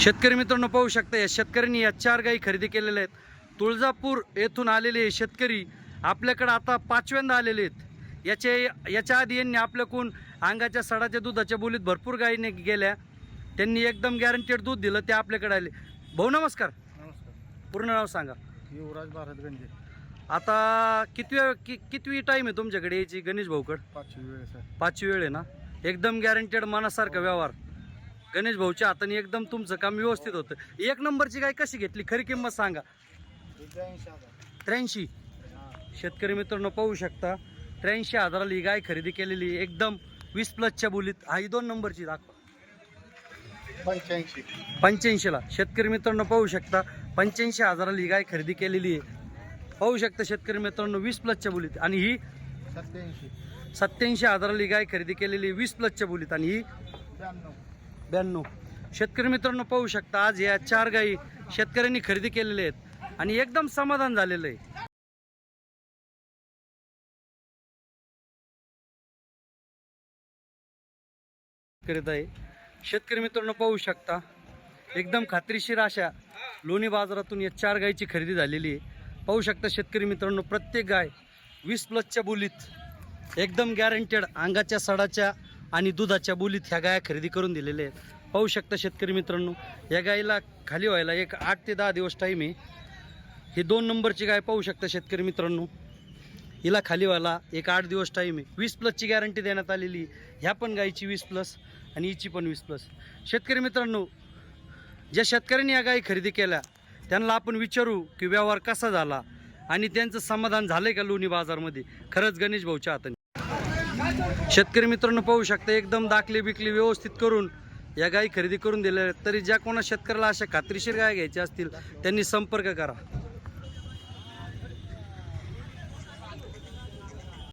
शेतकरी मित्रांनो पाहू शकता या शेतकऱ्यांनी या चार गायी खरेदी केलेल्या आहेत. तुळजापूर येथून आलेले हे शेतकरी आपल्याकडे आता पाचव्यांदा आलेले आहेत. याचे याच्या आधी यांनी आपल्याकडून अंगाच्या सडाच्या दुधाच्या बोलीत भरपूर गायीने गेल्या. त्यांनी एकदम गॅरंटेड दूध दिलं ते आपल्याकडे आले. भाऊ नमस्कार. नमस्कार. पूर्ण नाव सांगा. युवराज भारत गंजे. आता कितवी कि कितवी टाईम आहे तुमच्याकडे यायची गणेश भाऊकड? पाचवी वेळ पाचवी वेळ आहे ना? एकदम गॅरंटेड मनासारखा व्यवहार. गणेश भाऊच्या हाताने एकदम तुमचं काम व्यवस्थित होतं. एक नंबरची गाय कशी घेतली? खरी किंमत सांगा. त्र्याऐंशी. शेतकरी मित्रांनो पाहू शकता. त्र्याऐंशी हजाराला ही गाय खरेदी केलेली आहे. एकदम वीस प्लसच्या बोलीत. हा ही दोन नंबरची दाखवा. पंच्याऐंशी. पंच्याऐंशीला. शेतकरी मित्रांनो पाहू शकता. पंच्याऐंशी हजाराला ही गाय खरेदी केलेली आहे. पाहू शकता शेतकरी मित्रांनो वीस प्लसच्या बोलीत. आणि ही सत्याऐंशी. सत्याऐंशी हजाराला ही गाय खरेदी केलेली आहे. वीस प्लसच्या बोलीत. आणि ही ब्याण्णव. शेतकरी मित्रांनो पाहू शकता आज या चार गायी शेतकऱ्यांनी खरेदी केलेल्या आहेत आणि एकदम समाधान झालेलं आहे. करीत आहे. शेतकरी मित्रांनो पाहू शकता एकदम खात्रीशीर अशा लोणी बाजारातून या चार गायीची खरेदी झालेली आहे. पाहू शकता शेतकरी मित्रांनो प्रत्येक गाय वीस प्लसच्या बोलीत एकदम गॅरंटेड अंगाच्या सडाच्या आणि दुधाच्या बोलीत ह्या गाया खरेदी करून दिलेल्या आहेत. पाहू शकता शेतकरी मित्रांनो या गायीला खाली व्हायला एक आठ ते दहा दिवस टाईम आहे. ही दोन नंबरची गाय पाहू शकता शेतकरी मित्रांनो. हिला खाली व्हायला एक आठ दिवस टाईम आहे. वीस प्लसची गॅरंटी देण्यात आलेली ह्या पण गायीची वीस प्लस आणि हिची पण वीस प्लस शेतकरी मित्रांनो ज्या शेतकऱ्यांनी या गायी खरेदी केल्या त्यांना आपण विचारू की व्यवहार कसा झाला आणि त्यांचं समाधान झालं आहे का लोणी बाजारमध्ये? खरंच गणेश भाऊच्या हाताने. शेतकरी मित्रांनो पाहू शकता एकदम दाखले बिकले व्यवस्थित करून या गायी खरेदी करून दिल्या आहेत. तरी ज्या कोणा शेतकऱ्याला अशा खात्रीशीर गाय घ्यायच्या असतील त्यांनी संपर्क करा